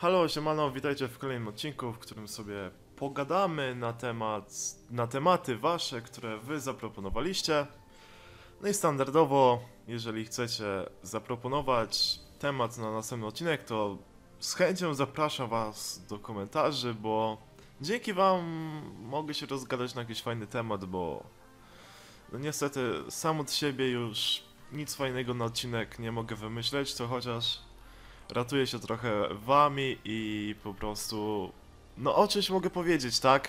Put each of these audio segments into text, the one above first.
Halo, siemano, witajcie w kolejnym odcinku, w którym sobie pogadamy na temat, na tematy wasze, które wy zaproponowaliście. No i standardowo, jeżeli chcecie zaproponować temat na następny odcinek, to z chęcią zapraszam was do komentarzy, bo dzięki wam mogę się rozgadać na jakiś fajny temat, bo no niestety sam od siebie już nic fajnego na odcinek nie mogę wymyśleć, to chociaż ratuję się trochę wami i po prostu. No o czymś mogę powiedzieć, tak?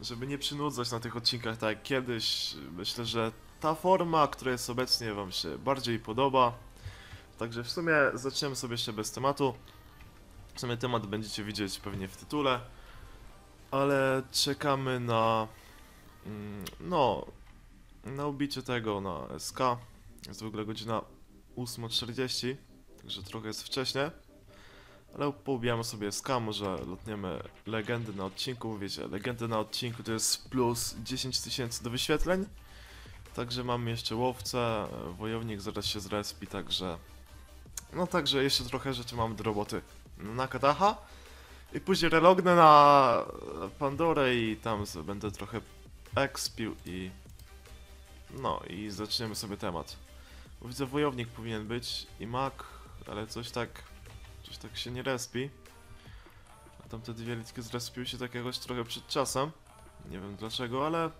Żeby nie przynudzać na tych odcinkach tak jak kiedyś. Myślę, że ta forma, która jest obecnie wam się bardziej podoba. Także w sumie zaczniemy sobie jeszcze bez tematu. W sumie temat będziecie widzieć pewnie w tytule. Ale czekamy na. mm, No. Na ubicie tego na SK. Jest w ogóle godzina 8.40. Także trochę jest wcześnie. Ale poubijamy sobie SK, może lotniemy legendy na odcinku. Wiecie, legendy na odcinku to jest plus 10 tysięcy do wyświetleń. Także mamy jeszcze łowcę, wojownik zaraz się zrespi, także... No także jeszcze trochę rzeczy mamy do roboty na Kataha. I później relognę na Pandorę i tam będę trochę expił i... No i zaczniemy sobie temat. Widzę wojownik powinien być i mak, ale coś tak... Coś tak się nie respi. A tamte dwie litki zrespiły się tak jakoś trochę przed czasem. Nie wiem dlaczego, ale...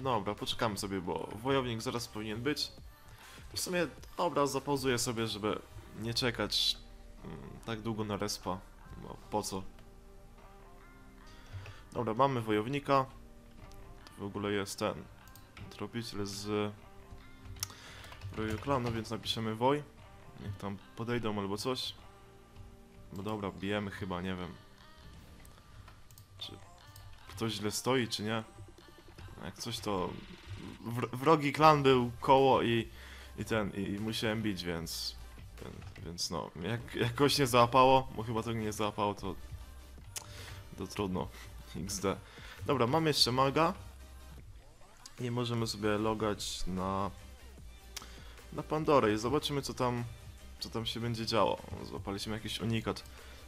Dobra, poczekamy sobie, bo wojownik zaraz powinien być. W sumie, dobra, zapauzuję sobie, żeby nie czekać mm, tak długo na respa. Bo po co? Dobra, mamy wojownika. W ogóle jest ten tropiciel z Royal Clanu, więc napiszemy woj. Niech tam podejdą albo coś. No dobra, bijemy chyba, nie wiem. Czy ktoś źle stoi, czy nie? Jak coś to... wr- Wrogi klan był koło i, i ten, i musiałem bić, więc... Więc, no, jak jakoś nie załapało, bo chyba tego nie załapało, to... To trudno. XD. Dobra, mamy jeszcze maga. I możemy sobie logać na... Na Pandorę i zobaczymy co tam... Co tam się będzie działo. Złapaliśmy jakiś unikat.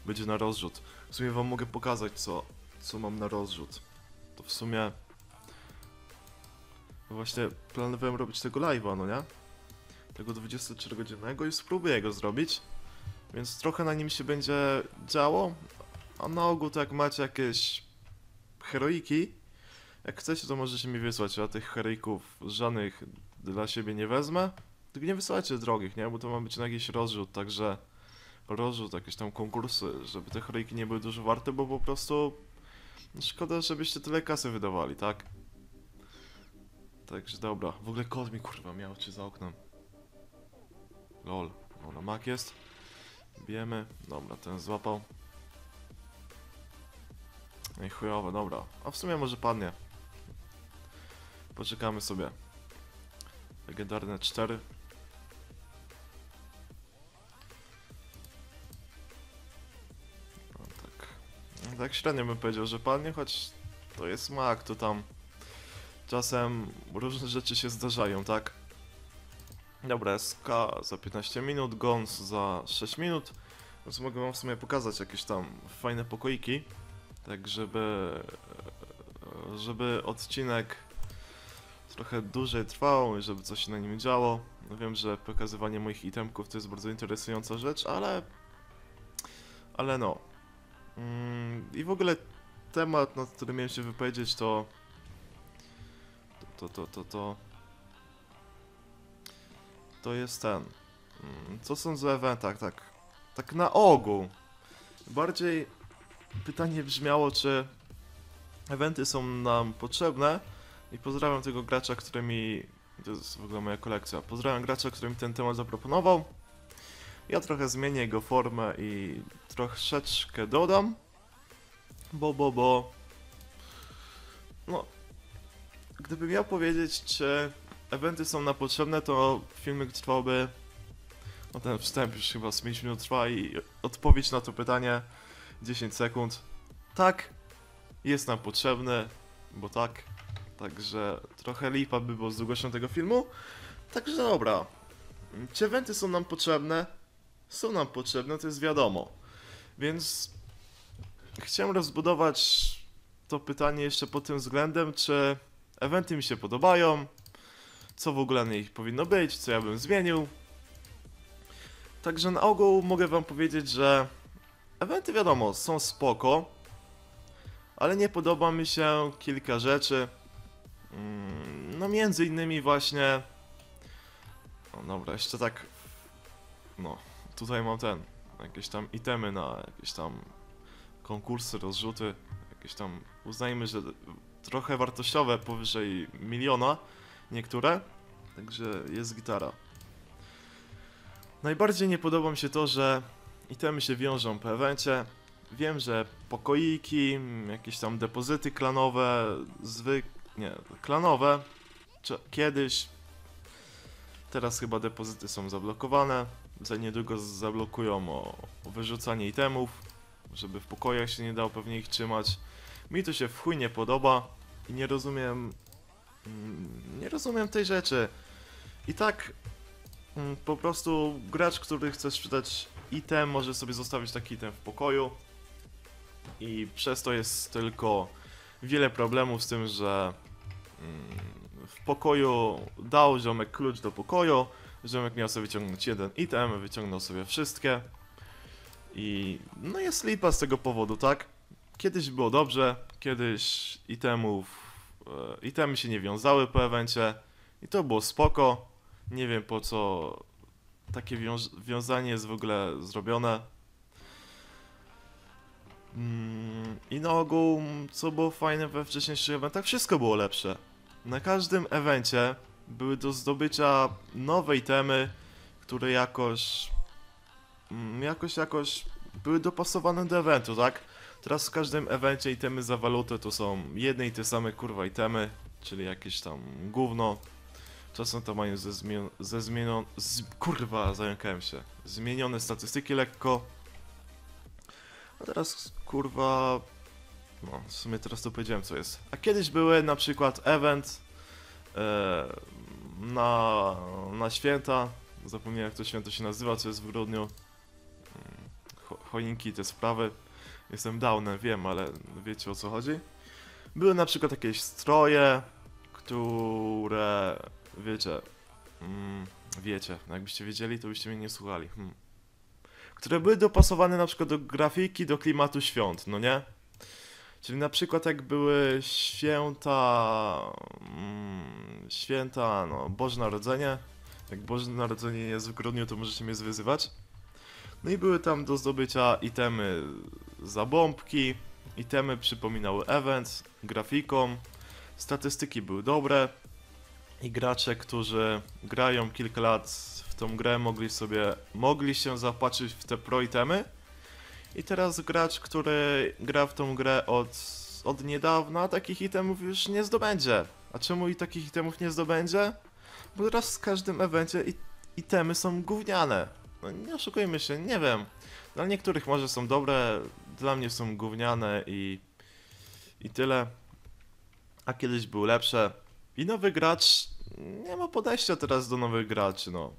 Będzie na rozrzut. W sumie wam mogę pokazać co... Co mam na rozrzut. To w sumie... Właśnie planowałem robić tego live'a, no nie? Tego 24-godzinnego i spróbuję go zrobić. Więc trochę na nim się będzie działo. A na ogół to jak macie jakieś heroiki, jak chcecie to możecie mi wysłać. Ja tych heroików żadnych dla siebie nie wezmę. Tylko nie wysyłajcie drogich, nie? Bo to ma być na jakiś rozrzut, także rozrzut, jakieś tam konkursy, żeby te heroiki nie były dużo warte, bo po prostu szkoda, żebyście tyle kasy wydawali, tak? Także dobra. W ogóle kot mi kurwa miał czy za oknem. Lol. Dobra, mak jest. Bijemy. Dobra, ten złapał. No i chujowe, dobra. A w sumie może padnie. Poczekamy sobie. Legendarne 4. tak średnio bym powiedział, że padnie, choć to jest mak, to tam czasem różne rzeczy się zdarzają, tak? Dobra, SK za 15 minut, Gons za 6 minut. Więc mogę wam w sumie pokazać jakieś tam fajne pokoiki. Tak, żeby... Żeby odcinek trochę dłużej trwał i żeby coś się na nim działo. No wiem, że pokazywanie moich itemków to jest bardzo interesująca rzecz, ale... Ale no. Mm, I w ogóle temat, nad którym miałem się wypowiedzieć to... To, to, to, to... To jest ten... Mm, Co sądzę o eventach, tak... Tak na ogół. Bardziej pytanie brzmiało, czy eventy są nam potrzebne. I pozdrawiam tego gracza, który mi. To jest w ogóle moja kolekcja. Pozdrawiam gracza, który mi ten temat zaproponował. Ja trochę zmienię jego formę i troszeczkę dodam. Bo, bo, bo. No. Gdybym miał powiedzieć, czy eventy są nam potrzebne, to filmik trwałby. No ten wstęp już chyba z 5 minut trwa i odpowiedź na to pytanie 10 sekund. Tak, jest nam potrzebny, bo tak. Także trochę lipa by było z długością tego filmu. Także dobra. Czy eventy są nam potrzebne? Są nam potrzebne, to jest wiadomo. Więc chciałem rozbudować to pytanie jeszcze pod tym względem, czy eventy mi się podobają, co w ogóle na nich powinno być, co ja bym zmienił. Także na ogół mogę wam powiedzieć, że eventy wiadomo, są spoko, ale nie podoba mi się kilka rzeczy. Mm, No między innymi właśnie... No dobra, jeszcze tak... No, tutaj mam ten, jakieś tam itemy na jakieś tam konkursy, rozrzuty, jakieś tam uznajmy, że trochę wartościowe, powyżej miliona niektóre, także jest gitara. Najbardziej nie podoba mi się to, że itemy się wiążą po evencie. Wiem, że pokoiki, jakieś tam depozyty klanowe, zwyk... nie, klanowe, kiedyś, teraz chyba depozyty są zablokowane, za niedługo zablokują o, o wyrzucanie itemów, żeby w pokojach się nie dało pewnie ich trzymać. Mi to się w chuj nie podoba i nie rozumiem. mm, Nie rozumiem tej rzeczy. I tak mm, po prostu gracz, który chce sprzedać item, może sobie zostawić taki item w pokoju. I przez to jest tylko wiele problemów z tym, że mm, w pokoju dał ziomek klucz do pokoju. Ziomek miał sobie wyciągnąć jeden item, wyciągnął sobie wszystkie. I no jest lipa z tego powodu, tak? Kiedyś było dobrze, kiedyś itemów, e, itemy się nie wiązały po evencie i to było spoko. Nie wiem po co takie wiązanie jest w ogóle zrobione. Mm, I na ogół, co było fajne we wcześniejszych eventach, wszystko było lepsze. Na każdym evencie były do zdobycia nowe itemy, które jakoś mm, jakoś, jakoś były dopasowane do eventu, tak? Teraz w każdym evencie itemy za walutę to są jedne i te same kurwa itemy, czyli jakieś tam gówno. Czasem to mają ze, zmien- ze zmienion... Z, kurwa, zająkałem się. Zmienione statystyki lekko. A teraz kurwa... No, w sumie teraz to powiedziałem co jest. A kiedyś były na przykład event na, na święta. Zapomniałem jak to święto się nazywa, co jest w grudniu cho- choinki, te sprawy. Jestem downem, wiem, ale wiecie o co chodzi. Były na przykład jakieś stroje, które, wiecie, mm, wiecie, no jakbyście wiedzieli, to byście mnie nie słuchali. Hmm. Które były dopasowane na przykład do grafiki, do klimatu świąt, no nie? Czyli na przykład jak były święta, mm, święta, no, Boże Narodzenie. Jak Boże Narodzenie jest w grudniu, to możecie mnie zwyzywać. No i były tam do zdobycia itemy za bombki, itemy przypominały event, grafiką, statystyki były dobre i gracze, którzy grają kilka lat w tą grę mogli sobie, mogli się zapatrzyć w te pro itemy i teraz gracz, który gra w tą grę od, od niedawna, takich itemów już nie zdobędzie. A czemu i takich itemów nie zdobędzie? Bo teraz w każdym evencie i- itemy są gówniane. No nie oszukujmy się, nie wiem. Dla niektórych może są dobre, dla mnie są gówniane i, i tyle. A kiedyś były lepsze. I nowy gracz nie ma podejścia teraz do nowych graczy, no.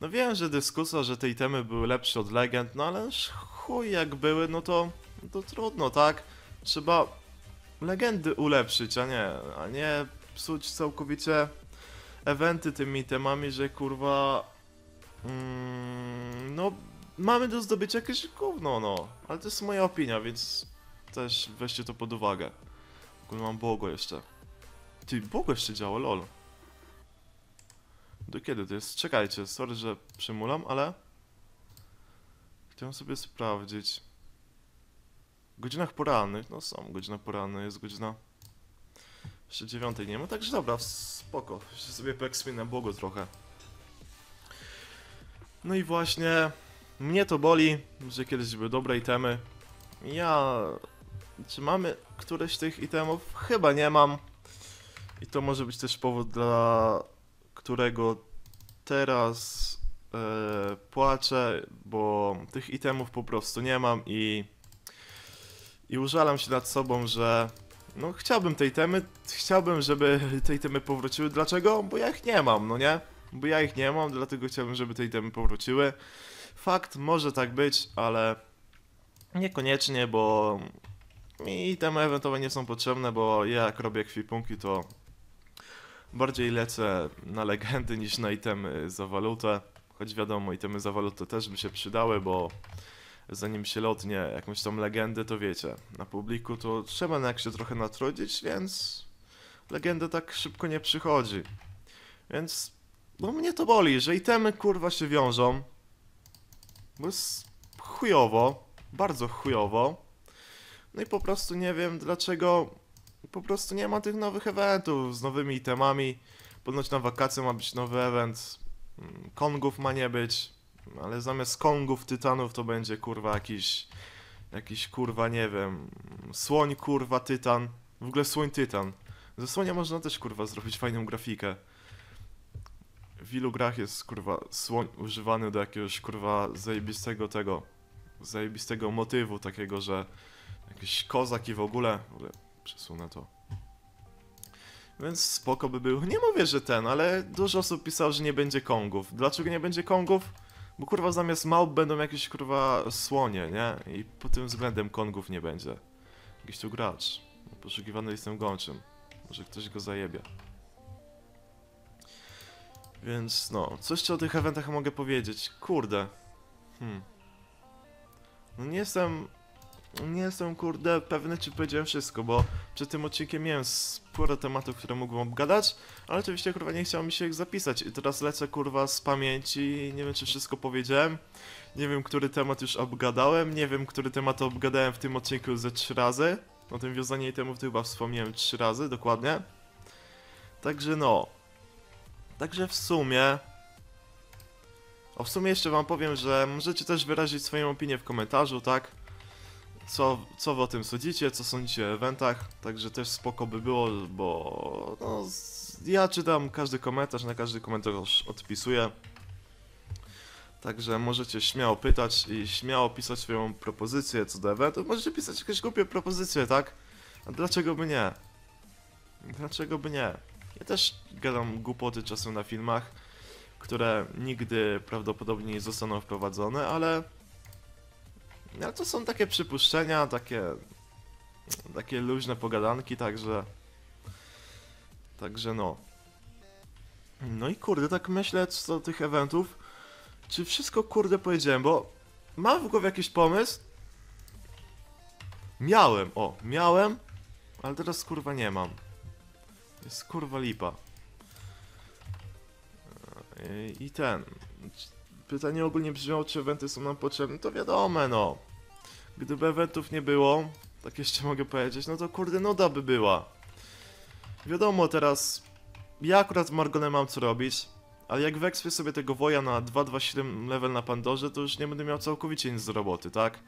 No wiem, że dyskusja, że te itemy były lepsze od legend, no ale chuj jak były, no to, to trudno, tak? Trzeba legendy ulepszyć, a nie, a nie psuć całkowicie eventy tymi temami, że kurwa Mm, no, mamy do zdobycia jakieś gówno, no. Ale to jest moja opinia, więc też weźcie to pod uwagę. W ogóle mam Bogo jeszcze. Ty, Bogo jeszcze działa, lol. Do kiedy to jest? Czekajcie, sorry, że przymulam, ale... Chciałem sobie sprawdzić. W godzinach porannych, no są godzina poranna, jest godzina... Jeszcze dziewiątej nie ma, także dobra, spoko. Jeszcze sobie poekspinę Bogo trochę. No i właśnie mnie to boli, że kiedyś były dobre itemy. Ja... Czy mamy któreś z tych itemów? Chyba nie mam. I to może być też powód, dla którego teraz e, płaczę, bo tych itemów po prostu nie mam i... I użalam się nad sobą, że... No chciałbym te itemy, chciałbym, żeby te itemy powróciły. Dlaczego? Bo ja ich nie mam, no nie? bo ja ich nie mam, dlatego chciałbym, żeby te itemy powróciły. Fakt, może tak być, ale Niekoniecznie, bo mi temy eventowe nie są potrzebne, bo ja jak robię kwipunki, to bardziej lecę na legendy niż na itemy za walutę. Choć wiadomo, itemy za walutę też by się przydały, bo zanim się lotnie jakąś tam legendę, to wiecie, na publiku to trzeba na jak się trochę natrudzić, więc legenda tak szybko nie przychodzi. Więc, no mnie to boli, że itemy kurwa się wiążą, bo jest chujowo, bardzo chujowo. No i po prostu nie wiem dlaczego po prostu nie ma tych nowych eventów z nowymi itemami. Ponoć na wakacje ma być nowy event. mm, Kongów ma nie być, ale zamiast Kongów, Tytanów to będzie kurwa jakiś jakiś kurwa nie wiem, słoń kurwa Tytan. W ogóle słoń Tytan. Ze słonia można też kurwa zrobić fajną grafikę. W ilu grach jest kurwa słoń używany do jakiegoś kurwa zajebistego tego, zajebistego motywu takiego, że jakiś kozak i w ogóle, w ogóle przesunę to. Więc spoko by był. Nie mówię, że ten, ale dużo osób pisało, że nie będzie Kongów. Dlaczego nie będzie Kongów? Bo kurwa zamiast małp będą jakieś kurwa słonie, nie? I pod tym względem Kongów nie będzie. Jakiś tu gracz. Poszukiwany jestem gączym. Może ktoś go zajebie. Więc no, coś co o tych eventach mogę powiedzieć. Kurde. Hmm. No nie jestem nie jestem kurde pewny, czy powiedziałem wszystko, bo przed tym odcinkiem miałem sporo tematów, które mógłbym obgadać, ale oczywiście kurwa nie chciało mi się ich zapisać. I teraz lecę kurwa z pamięci, nie wiem czy wszystko powiedziałem, nie wiem który temat już obgadałem, nie wiem który temat obgadałem w tym odcinku ze trzy razy, o tym wiązaniu itemów to chyba wspomniałem trzy razy, dokładnie. Także no, także w sumie... O, w sumie jeszcze wam powiem, że możecie też wyrazić swoją opinię w komentarzu, tak? Co, co wy o tym sądzicie, co sądzicie o eventach, także też spoko by było, bo no, ja czytam każdy komentarz, na każdy komentarz odpisuję. Także możecie śmiało pytać i śmiało pisać swoją propozycję co do eventu. Możecie pisać jakieś głupie propozycje, tak? A dlaczego by nie? Dlaczego by nie? Ja też gadam głupoty czasem na filmach, które nigdy prawdopodobnie nie zostaną wprowadzone, ale no to są takie przypuszczenia, takie takie luźne pogadanki, także także no. No i kurde, tak myślę co do tych eventów, czy wszystko kurde powiedziałem, bo mam w głowie jakiś pomysł. Miałem, o, miałem, ale teraz kurwa nie mam. Jest kurwa lipa. I ten. Pytanie ogólnie brzmiało, czy eventy są nam potrzebne, to wiadomo, no. Gdyby eventów nie było, tak jeszcze mogę powiedzieć, no to kurde nuda by była. Wiadomo teraz, ja akurat z Margonem mam co robić, ale jak wekspię sobie tego woja na 227 level na Pandorze, to już nie będę miał całkowicie nic do roboty, tak?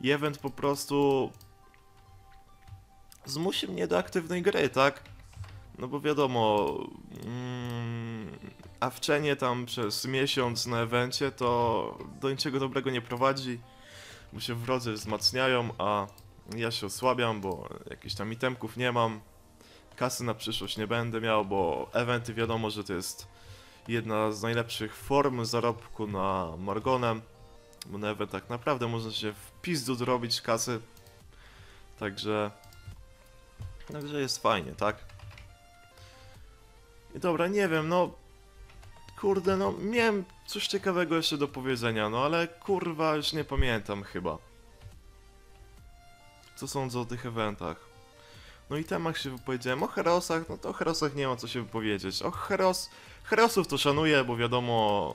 I event po prostu zmusi mnie do aktywnej gry, tak? No bo wiadomo, mm, awczenie tam przez miesiąc na evencie to do niczego dobrego nie prowadzi bo się wrodzy wzmacniają, a ja się osłabiam, bo jakichś tam itemków nie mam. Kasy na przyszłość nie będę miał, bo eventy wiadomo, że to jest jedna z najlepszych form zarobku na Margonem. Bo na eventach naprawdę można się w pizdu zrobić kasy. Także... Także jest fajnie, tak? I dobra, nie wiem, no... Kurde, no miałem coś ciekawego jeszcze do powiedzenia, no ale kurwa już nie pamiętam chyba. Co sądzę o tych eventach? No i temach się wypowiedziałem. O Herosach, no to o Herosach nie ma co się wypowiedzieć. O Heros... Herosów to szanuję, bo wiadomo...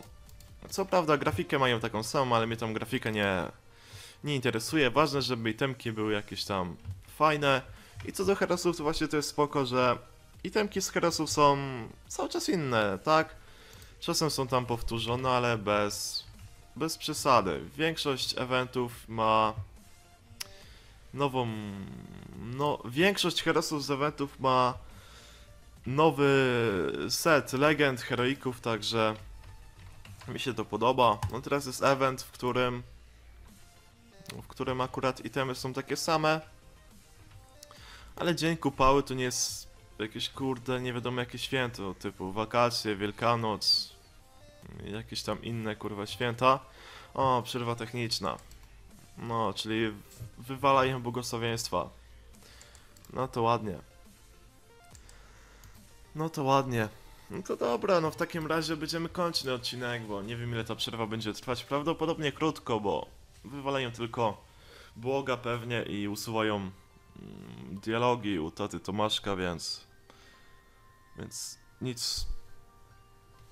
Co prawda grafikę mają taką samą, ale mnie tam grafika nie... Nie interesuje. Ważne, żeby itemki były jakieś tam fajne. I co do Herosów, to właśnie to jest spoko, że itemki z Herosów są cały czas inne, tak? Czasem są tam powtórzone, ale bez, bez przesady. Większość eventów ma nową. No, większość herosów z eventów ma nowy set legend, heroików, także mi się to podoba. No teraz jest event, w którym w którym akurat itemy są takie same, ale dzień kupały to nie jest jakieś kurde, nie wiadomo jakie święto, typu wakacje, Wielkanoc, jakieś tam inne kurwa święta. O, przerwa techniczna. No, czyli wywalają błogosławieństwa. No to ładnie. No to ładnie. No to dobra, no w takim razie będziemy kończyć ten odcinek, bo nie wiem ile ta przerwa będzie trwać. Prawdopodobnie krótko, bo wywalają tylko błoga pewnie i usuwają mm, dialogi u taty Tomaszka, więc... Więc nic...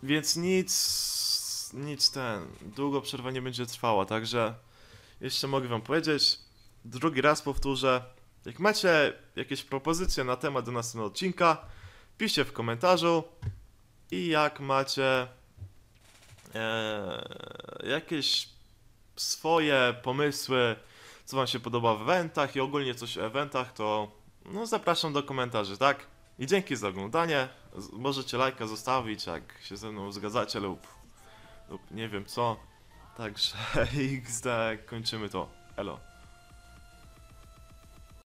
Więc nic... Nic ten... Długo przerwa nie będzie trwała, także... Jeszcze mogę wam powiedzieć, drugi raz powtórzę, jak macie jakieś propozycje na temat do następnego odcinka, piszcie w komentarzu. I jak macie e, jakieś swoje pomysły, co wam się podoba w eventach i ogólnie coś o eventach, to no zapraszam do komentarzy, tak? I dzięki za oglądanie. Możecie lajka zostawić, jak się ze mną zgadzacie lub, lub nie wiem co. Także XD kończymy to. Elo.